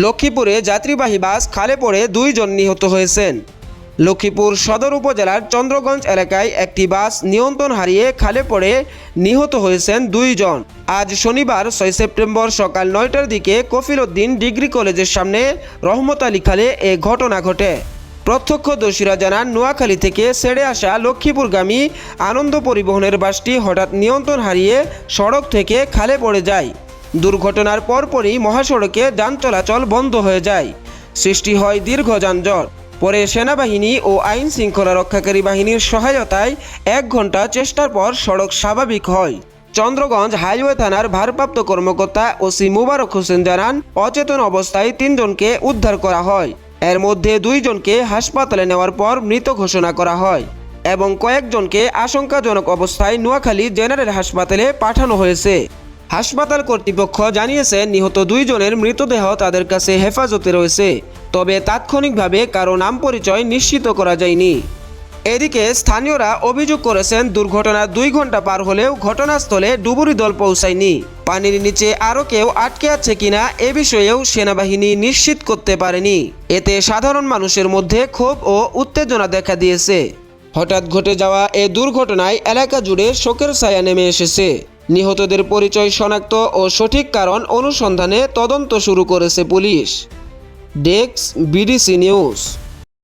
লক্ষ্মীপুরে যাত্রীবাহী বাস খালে পড়ে দুইজন নিহত হয়েছেন। লক্ষ্মীপুর সদর উপজেলার চন্দ্রগঞ্জ এলাকায় একটি বাস নিয়ন্ত্রণ হারিয়ে খালে পড়ে নিহত হয়েছেন দুইজন। আজ শনিবার ছয় সেপ্টেম্বর সকাল নয়টার দিকে কফিলউদ্দিন ডিগ্রি কলেজের সামনে রহমত আলী খালে এ ঘটনা ঘটে। প্রত্যক্ষদর্শীরা জানান, নোয়াখালী থেকে ছেড়ে আসা লক্ষ্মীপুরগামী আনন্দ পরিবহনের বাসটি হঠাৎ নিয়ন্ত্রণ হারিয়ে সড়ক থেকে খালে পড়ে যায়। দুর্ঘটনার পরপরই মহাসড়কে যান চলাচল বন্ধ হয়ে যায়। সৃষ্টি হয় দীর্ঘ যানজট। পরে সেনাবাহিনী ও আইন শৃঙ্খলা রক্ষাকারী বাহিনীর সহায়তায় এক ঘণ্টা চেষ্টার পর সড়ক স্বাভাবিক হয়। চন্দ্রগঞ্জ হাইওয়ে থানার ভারপ্রাপ্ত কর্মকর্তা ওসি মুবারক হোসেন জানান, অচেতন অবস্থায় তিনজনকে উদ্ধার করা হয়। এর মধ্যে দুইজনকে হাসপাতালে নেওয়ার পর মৃত ঘোষণা করা হয় এবং কয়েকজনকে আশঙ্কাজনক অবস্থায় নোয়াখালী জেনারেল হাসপাতালে পাঠানো হয়েছে। হাসপাতাল কর্তৃপক্ষ জানিয়েছে, নিহত দুইজনের মৃতদেহ তাদের কাছে হেফাজতে রয়েছে, তবে তাৎক্ষণিকভাবে কারও নাম পরিচয় নিশ্চিত করা যায়নি। এদিকে স্থানীয়রা অভিযোগ করেছেন দুর্ঘটনার দুই ঘণ্টা পার হলেও ঘটনাস্থলে ডুবুরি দল পৌঁছায়নি। পানির নিচে আরও কেউ আটকে আছে কিনা এ বিষয়েও সেনাবাহিনী নিশ্চিত করতে পারেনি। এতে সাধারণ মানুষের মধ্যে ক্ষোভ ও উত্তেজনা দেখা দিয়েছে। হঠাৎ ঘটে যাওয়া এ দুর্ঘটনায় এলাকা জুড়ে শোকের ছায়া নেমে এসেছে। নিহতদের পরিচয় শনাক্ত ও সঠিক কারণ অনুসন্ধানে তদন্ত শুরু করেছে পুলিশ। ডেক্স বিডিসি নিউজ।